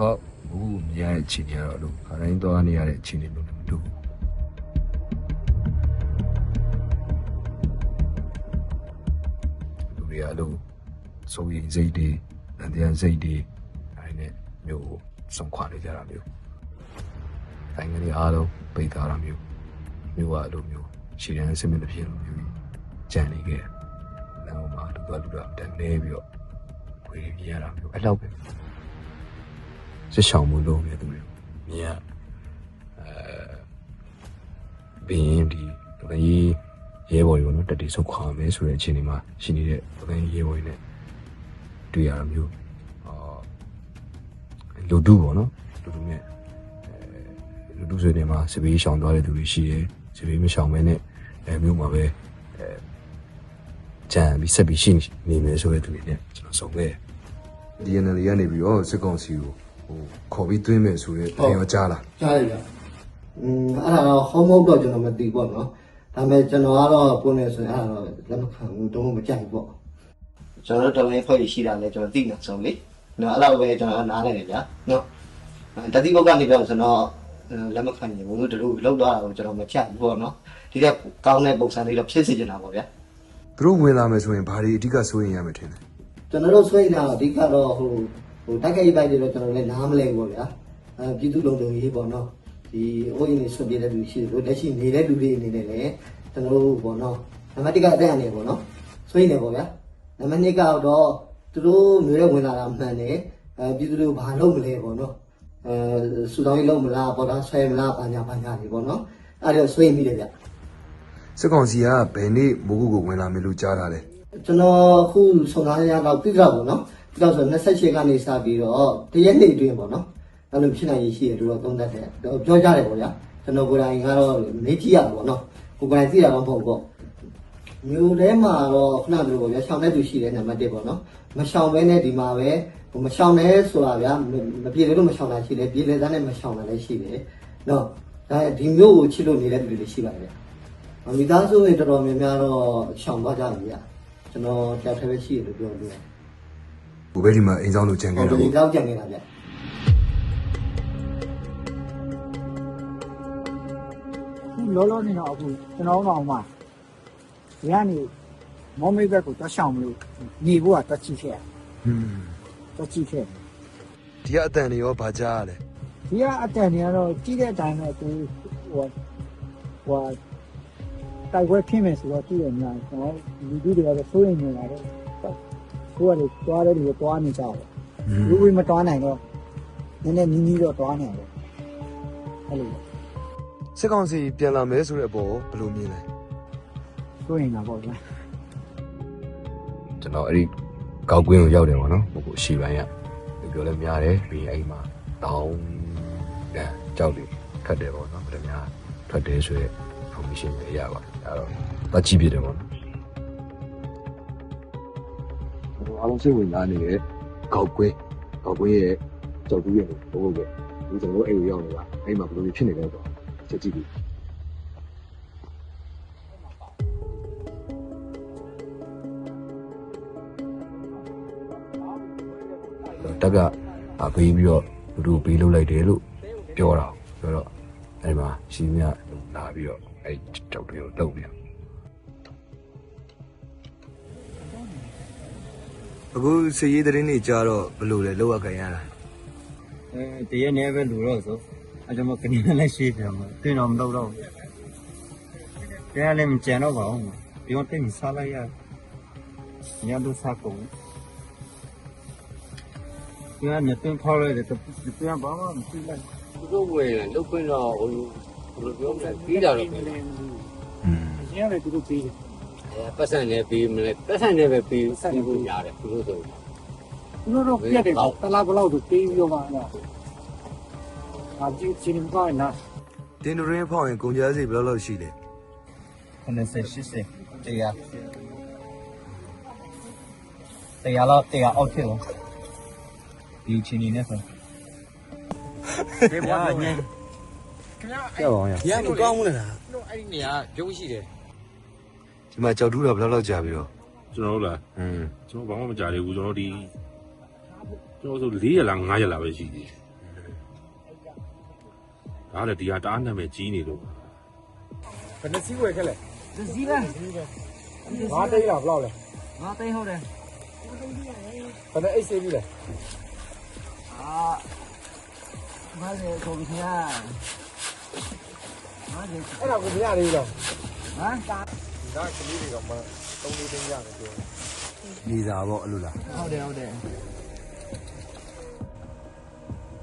ခေါက်ဘူးမြင်ရတဲ့အခြေအနေကတော့အဲ့လိုခါတိုင်းသွားနေရတဲ့အခြေအနေမျိုးနဲ့မတူဘူးလူတွေကအဲ့လိုစိုးရိမ်စိတ်တွေတန်တရားစိတ်တွေအဲ့ဒီနဲ့မျိုးကိုဆုံးခွာနေကြတာမျိုးတိုင်းကနေအားလုံးပိတ်ထားတာမျိုးမျိုးကအဲ့လိုမျိုးရှည်တန်းအစမင်းတစ်ဖြစ်လို့မျိုးကြံနေခဲ့တယ်နောက်မှလူကလူကတန်နေပြီးတော့ဝေးပြရတာမျိုးအဲ့လောက်ပဲ စစ်ဆောင်မှုလုပ်နေသူတွေမြင်ရအဲဘင်းဒီတကယ်ကြီးရဲဘော်တွေပေါ့နော်တက်တီဆုတ်ခွာမယ်ဆိုတဲ့အခြေအနေမှာရှိနေတဲ့တကယ်ကြီးရဲဘော်တွေနဲ့တွေ့ရတာမျိုးအာလူတူပေါ့နော်လူတူနဲ့အဲလူတူဆိုနေမှာစပီးရှောင်သွားတဲ့သူတွေရှိတယ်စပီးမရှောင်မဲနဲ့အဲမျိုးမှာပဲအဲကြံပြီးဆက်ပြီးရှိနေမယ်ဆိုတဲ့သူတွေနဲ့ကျွန်တော်ဆုံးခဲ့တယ် DNL ကနေပြီးတော့စစ်ကောင်စီကို ဟိုခေါ်ပြီးသွင်းမယ်ဆိုတဲ့တင်ရောကြားလာကြားရကြอืมအဲ့ဒါတော့ဟောမဟုတ်တော့ကျွန်တော်မသိပေါ့နော်ဒါပေမဲ့ကျွန်တော်ကတော့ပုံနေဆိုရင်အဲ့ဒါတော့လက်မခံဘူးတော့မကြိုက်ဘူးပေါ့ကျွန်တော်တို့တလင်းဖွဲ့ရှိတာလဲကျွန်တော်သိနေဆုံးလေနော်အဲ့လောက်ပဲကျွန်တော်နားနေတယ်ဗျာနော်တတိဘုတ်ကနေပြောဆိုတော့လက်မခံရင်ဘုလို့တို့လောက်သွားတာကိုကျွန်တော်မကြိုက်ဘူးပေါ့နော်ဒီကကောင်းတဲ့ပုံစံလေးတော့ဖြစ်စေချင်တာပေါ့ဗျာသူတို့ဝင်လာမယ်ဆိုရင်ဘာတွေအဓိကစိုးရင်ရမယ်ထင်တယ်ကျွန်တော်တို့ဆွေးနေတာအဓိကတော့ဟို ဟိုတိုက်ခိုက်ပိုက်တွေတော့ကျွန်တော်လည်းနားမလဲဘူးပေါ့ဗျာအဲပြည်သူလုံခြုံရေးပေါ့နော်ဒီအိုးရင်တွေဆွပြတဲ့လူရှိတယ်လက်ရှိနေတဲ့လူတွေအနေနဲ့လည်းကျွန်တော်တို့ပေါ့နော်နံပါတ်1ကအတက်အနေပေါ့နော်ဆွေးနေပေါ့ဗျာနံပါတ်2ကတော့သူတို့မျိုးရဲဝင်လာတာမှန်တယ်အဲပြည်သူတို့ဘာလုပ်မလဲပေါ့နော်အဲစူတောင်းရေးလုပ်မလားပေါ်တာဆွဲမလားဘာညာဘာညာတွေပေါ့နော်အဲ့ဒါဆွေးမိတယ်ဗျစစ်ကောင်စီကဘယ်နေ့မိုးကုတ်ကိုဝင်လာမယ်လို့ကြားထားတယ်ကျွန်တော်အခုဆုံသားရတော့ပြတော့ပေါ့နော်ပြ တော့ဆို28ကနေစပြီးတော့တရက်နေ့အတွင်းပေါ့နော်အဲ့လိုဖြစ်နိုင်ရရှိတယ်လို့တော့သုံးသပ်တယ်ပြောကြတယ်ပေါ့ဗျာကျွန်တော်ကိုယ်တိုင်ကတော့မေးကြည့်ရတာပေါ့နော်ကိုယ်တိုင်သိတာတော့မဟုတ်ဘူးပေါ့မျိုးထဲမှာတော့ခဏတူပေါ့ဗျာရှောင်းတဲ့သူရှိတယ်နံပါတ်1ပေါ့နော်မရှောင်းဘဲနဲ့ဒီမှာပဲဟိုမရှောင်းနဲ့ဆိုတာဗျာမပြေလို့မရှောင်းတာရှိတယ်ပြေလေသားနဲ့မရှောင်းတာလည်းရှိတယ်နော်ဒါဒီမျိုးကိုချစ်လို့နေတဲ့လူတွေရှိပါတယ်ဗျာမိသားစုတွေတော်တော်များများတော့ရှောင်းသွားကြတယ်ဗျာကျွန်တော်ကြောက်ထဲပဲရှိတယ်လို့ပြောလို့ ရတယ်ဘိုးဘဲဒီမှာအိမ်ဆောင်လို့ကြံ။ခဲ့ဟိုတော့ဒီလောက်ကြံနေတာဗျ။ခုလောလောနေတော့အခုကျွန်တော်တို့အောင်မှာဒီကနေမောမိတ်ဘက်ကိုတက်ဆောင်မလို့ညီဖို့ကတက်ချိခဲ့ဟွန်းတက်ချိခဲ့ဒီကအတန်တွေရောဘာကြားရလဲဒီကအတန်တွေကတော့ကြီးတဲ့အတိုင်းတော့သူဟိုဟိုတိုက်ပွဲဖြစ်မယ်ဆိုတော့ကြည့်ရများကျွန်တော်လူတွေတွေကတော့စိုးရိမ်နေတာတော့ ကိုယ်ကလေတွားတယ်လို့တွားနေကြတယ်လူဝေးမတွားနိုင်တော့နည်းနည်းနီးနီးတော့တွားနေတယ်အဲ့လိုစစ်ကောင်စီပြန်လာမယ်ဆိုတဲ့အပေါ်ဘယ်လိုမြင်လဲစိုးရိမ်တာပေါ့ဗျာကျွန်တော်အဲ့ဒီကောက်ကွင်းကိုရောက်တယ်ပေါ့နော်ဟိုကိုရှီပိုင်းရဒီပြောလဲများတယ်ပြီးရင်အဲ့ဒီမှာတောင်းအဲကြောက်တယ်ခတ်တယ်ပေါ့နော်ဗဒများထွက်တယ်ဆိုရဲ information တွေရပါတယ်အဲ့တော့ပတ်ကြည့်ပြတယ်ပေါ့နော် အားလုံးစိတ်ဝင်စားနေတဲ့ကောက်ကွင်းကောက်ကွင်းရဲ့ကြောက်တူးရဲ့ဘိုးဘိုးပဲဒီကျွန်တော်အဲ့ဒီရောက်နေတာအဲ့မှာဘယ်လိုဖြစ်နေလဲဆိုတော့ချက်ကြည့်ပြီတက်ကအာပေးပြီးတော့လူတို့ပေးလုပ်လိုက်တယ်လို့ပြောတာဆိုတော့အဲ့မှာရှင်းမြလာပြီးတော့အဲ့ကြောက်တွေကိုတုတ်ပြ အခုစည်ရေးသတင်းတွေကြားတော့ဘယ်လိုလဲလောက်ရကြရတာအဲတရက်နဲ့ပဲလူတော့ဆိုအဲကြောင့်မကနေလည်းရှိတယ်မသိတော့မတော့တော့တရားလည်းမကြံတော့ပါဘူးဒီတော့တိတ်မစားလိုက်ရညတို့စားကုန်ဒီကနေတင်ဖောက်လိုက်တယ်ပြန်ဘာမှမရှိလိုက်သူတို့ဝင်လာလုတ်ခွင့်တော့ဟိုလိုဘယ်လိုပြောမလဲပြီးတာတော့အဲอืมအရင်ကလည်းသူတို့ပြီးတယ် ပတ်စံနဲ့ပြီးမလဲပတ်စံနဲ့ပဲပြီးပြီးဖို့ရတယ်သူတို့ဆိုသူတို့တော့ပြက်တယ်တလားဘလောက်ဆိုပြီးပြီးတော့မှအဲ့ဒါအာကြည့်ချင်းကောင်းနာတင်တူရင်းဖောက်ရင်ကုန်ကြစီဘယ်လောက်လောက်ရှိလဲ90 80တရားတရားတော့တရားအောက်ဖြစ်လို့ဒီချင်းနေနဲ့ဆိုဒီဘာညင်ကြောက်အောင်ရရန်ကောင်းမလားတို့အဲ့ဒီနေရာကျုံးရှိတယ်ဒီ မှာကြောက်တူးတာဘယ်လောက်လောက်ကြာပြီတော့ကျွန်တော်တို့လားอืมကျွန်တော်ဘာမှမကြားသေးဘူးကျွန်တော်ဒီကျွန်တော်ဆို4ရက်လား5ရက်လားပဲရှိသေးတယ်ဒါလည်းဒီဟာတအားနာမည်ကြီးနေလို့ဘယ်နှစီးဝယ်ခဲ့လဲဒီစီးလားငါးသိန်းလားဘယ်လောက်လဲငါသိဟုတ်တယ်ဘယ်နှအိတ်ဆေးပြီလဲအာမလေးကိုခင်ဗျာမလေးအဲ့ဒါကိုမရသေးဘူးလားဟမ်တာ ဒီကကလေးတွေကမှ3လေးသိန်းရတယ်ပြောနေတာပေါ့အဲ့လိုလားဟုတ်တယ်ဟုတ်တယ်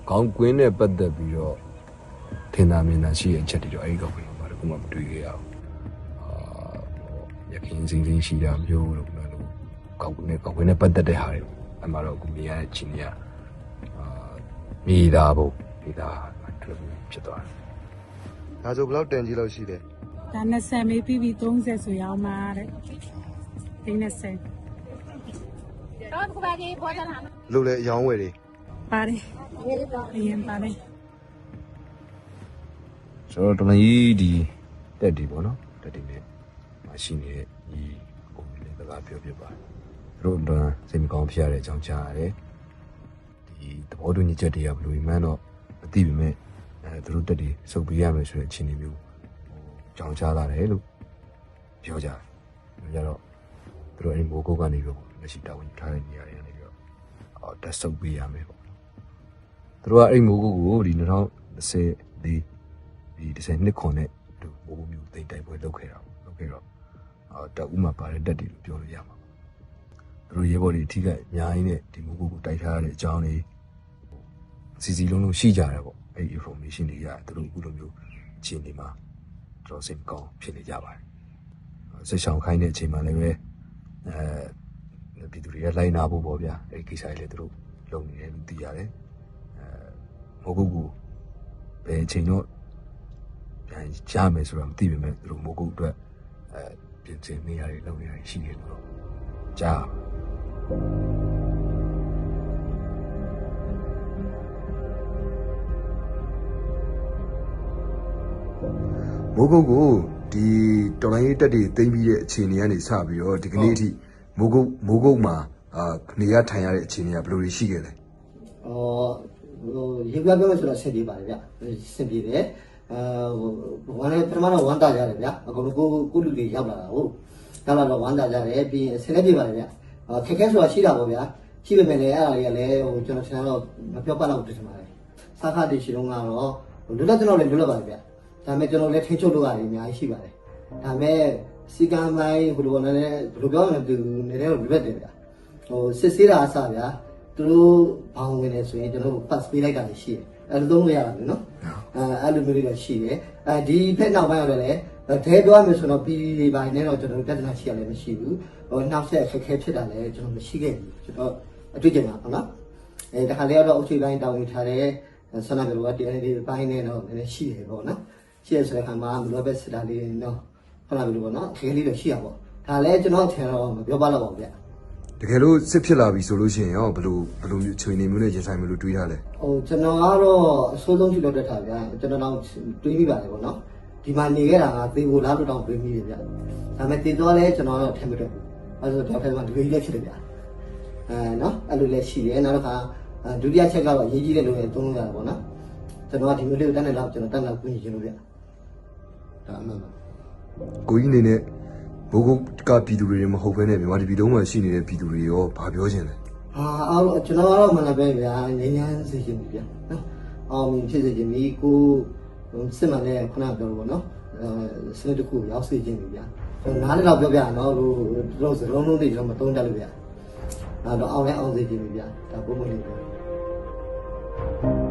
ခေါင်းကွင်းနဲ့ပတ်သက်ပြီးတော့ထင်သာမြင်သာရှိတဲ့အချက်တွေတော့အဲ့ဒီကောက်ကဘာတစ်ခုမှမတွေ့ခဲ့ရဘူးအာရခင်စင်းစင်းရှိတာမျိုးလို့ပြောလို့ကောက်ကွင်းနဲ့ကောက်ကွင်းနဲ့ပတ်သက်တဲ့ဟာတွေအမှတော့အခုမြင်ရတဲ့ချင်းတွေကအာမိသားဖို့မိသားတွေ့ဖြစ်သွားတယ်ဒါဆိုဘယ်လောက်တန်ကြီးလောက်ရှိတယ် ဒါ20မေးပြီးပြီး30ဆိုရောက်မှာတဲ့ဒီ20လို့လဲအယောင်းဝယ်တွေပါတယ်အရင်ပါတယ်ဆိုတော့တော်ကြီးဒီတက်ဒီပေါ့နော်တက်ဒီနဲ့မရှိနေတဲ့ဒီပုံလေးလည်းစကားပြောပြပါတယ်သူတို့တော့စိတ်မကောင်းဖြစ်ရတဲ့အကြောင်းကြားရတယ်ဒီသဘောတူညီချက်တွေကဘယ်လိုမှန်းတော့မသိပေမဲ့အဲသူတို့တက်ဒီစုပ်ပေးရမယ်ဆိုတဲ့အခြေအနေမျိုးဟို ကြောင်းကြားလာတယ်လို့ပြောကြတယ်ပြောကြတော့သူတို့အဲ့ဒီမိုးကုတ်ကနေပြီးတော့လက်ရှိတာဝန်ယူထားတဲ့နေရာတွေကနေပြီးတော့အော်တက်စုပ်ပေးရမယ်ပေါ့သူတို့ကအဲ့ဒီမိုးကုတ်ကိုဒီ2020ဒီဒီ10နှစ်ခွန်နဲ့သူမိုးကုတ်မျိုးတိတ်တိုက်ပွဲလုပ်ခဲ့တာပေါ့လုပ်ခဲ့တော့အော်တက်ဦးမှာပါတဲ့တက်တွေလို့ပြောလို့ရမှာပေါ့သူတို့ရဲဘော်တွေအထီးကအများကြီးနဲ့ဒီမိုးကုတ်ကိုတိုက်ထားရတဲ့အကြောင်းတွေစီစီလုံးလုံးရှိကြတယ်ပေါ့အဲ့ဒီ information တွေရတယ်သူတို့အခုလိုမျိုးအခြေအနေမှာ တော်တော်စိတ်မကောင်းဖြစ်နေကြပါတယ်စိတ်ဆောင်ခိုင်းတဲ့အချိန်မှာလည်းပဲအဲပြည်သူတွေကလိုက်နာဖို့ပေါ့ဗျာအဲ့ဒီကိစ္စတွေလည်းသူတို့လုပ်နေတယ်လို့သိရတယ်အဲမိုးကုတ်ကိုဘယ်အချိန်တော့ပြန်ကြမယ်ဆိုတာမသိပေမဲ့သူတို့မိုးကုတ်အတွက်အဲပြင်ဆင်နေရတယ်လုပ်နေရတယ်ရှိတယ်လို့တော့ကြား မိုးကုတ်ကိုဒီတော်လိုင်းရေးတက်တွေသိမ်းပြီးတဲ့အခြေအနေကနေစပြီးတော့ဒီကနေ့အထိမိုးကုတ်မိုးကုတ်မှာအာနေရထိုင်ရတဲ့အခြေအနေကဘယ်လိုတွေရှိခဲ့လဲဟောဟိုရေပြပြောမယ်ဆိုတော့ဆင်ပြေပါတယ်ဗျဆင်ပြေတယ်အဲဟိုဝမ်းလည်းပထမတော့ဝမ်းတာကြတယ်ဗျအကုန်လုံးကိုကိုလူတွေရောက်လာတာဟုတ်ရောက်လာတော့ဝမ်းတာကြတယ်ပြီးရင်ဆင်လည်းပြေပါတယ်ဗျခက်ခဲဆိုတာရှိတာပေါ့ဗျာရှိပေမဲ့လည်းအဲ့ဒါတွေကလည်းဟိုကျွန်တော်ထင်တော့မပြောပတ်တော့တင်ပါတယ်စားခတိရှိတော့ကတော့လွတ်လပ်ကျွန်တော်လည်းလွတ်လပ်ပါတယ်ဗျ ဒါပေမဲ့ကျွန်တော်လည်းထိချုပ်လို့ရတယ်အများကြီးရှိပါတယ်ဒါပေမဲ့စီကံပိုင်းဘယ်လိုလဲဘယ်လိုပြောရမလဲသူနည်းနည်းတော့လွတ်တယ်ဗျဟိုစစ်ဆေးတာအစဗျာသူတို့ဘောင်းဝင်နေဆိုရင်ကျွန်တော်တို့ pass ပေးလိုက်တာရှိတယ်အဲ့လိုသုံးလို့ရတာလေနော်အဲအဲ့လိုမျိုးတွေတော့ရှိတယ်အဲဒီဖက်နောက်ပိုင်းရတယ်လေဒဲပြောရမယ်ဆိုတော့ပြည်ပြည်ပိုင်းနဲ့တော့ကျွန်တော်တို့ပြဿနာရှိရလည်းမရှိဘူးဟိုနောက်ဆက်အခက်အခဲဖြစ်တာလည်းကျွန်တော်မရှိခဲ့ဘူးကျွန်တော်အတွေ့အကြုံပါဟုတ်နော်အဲတခါလေတော့အုပ်ချုပ်ပိုင်းတောင်းဝင်ထားတဲ့ဆန္ဒမျိုးကတရားတွေပိုင်းနဲ့တော့လည်းရှိတယ်ပေါ့နော် ရှိရဆိုတဲ့ခါမှာမလိုပဲစစ်တာလေးနော်ဟုတ်လားဘယ်လိုပေါ့နော်အခက်အခဲလေးတော့ရှိရပေါ့ဒါလည်းကျွန်တော်အထင်တော့မပြောပါတော့ပါဘူးဗျတကယ်လို့စစ်ဖြစ်လာပြီဆိုလို့ရှိရင်ရောဘယ်လိုဘယ်လိုမျိုးအခြေအနေမျိုးနဲ့ရင်ဆိုင်မလို့တွေးထားလဲဟိုကျွန်တော်ကတော့အဆိုးဆုံးရှိလို့တက်တာဗျာကျွန်တော်တော့တွေးမိပါတယ်ပေါ့နော်ဒီမှာနေခဲ့တာကသေဖို့လားလို့တော့တွေးမိတယ်ဗျာဒါပေမဲ့သေသွားလဲကျွန်တော်တော့ထင်မတွေ့ဘူးအဲဆိုတော့ထဲမှာဒီလိုကြီးလည်းဖြစ်တယ်ဗျာအဲနော်အဲ့လိုလည်းရှိတယ်နောက်တစ်ခါဒုတိယချက်ကတော့အရေးကြီးတဲ့လူတွေသုံးလို့ရတယ်ပေါ့နော်ကျွန်တော်ကဒီမျိုးလေးကိုတန်းနေတော့ကျွန်တော်တန်းလာပြင်ရှင်လို့ဗျာ ဒါအမှန်ပါကိုကြီးအနေနဲ့မိုးကုတ်ကပြည်သူတွေမဟုတ်ဘဲနဲ့မြန်မာပြည်လုံးမှာရှိနေတဲ့ပြည်သူတွေရောဘာပြောချင်လဲအာအော်ကျွန်တော်ကတော့မလာပဲဗျာငင်းငန်းစေချင်ပြီဗျာနော်အောင်မြင်ဖြစ်စေချင်ပြီကိုစစ်မှန်တဲ့ခုနပြောလို့ပေါ့နော်အဲစနစ်တစ်ခုရောက်စေချင်ပြီဗျာကျွန်တော်နားလည်းတော့ပြောပြနော်လို့တို့စလုံးလုံးတွေကျွန်တော်မသုံးတတ်လို့ဗျာအဲ့တော့အောင်လည်းအောင်စေချင်ပြီဗျာဒါပုံမှန်လေးပဲ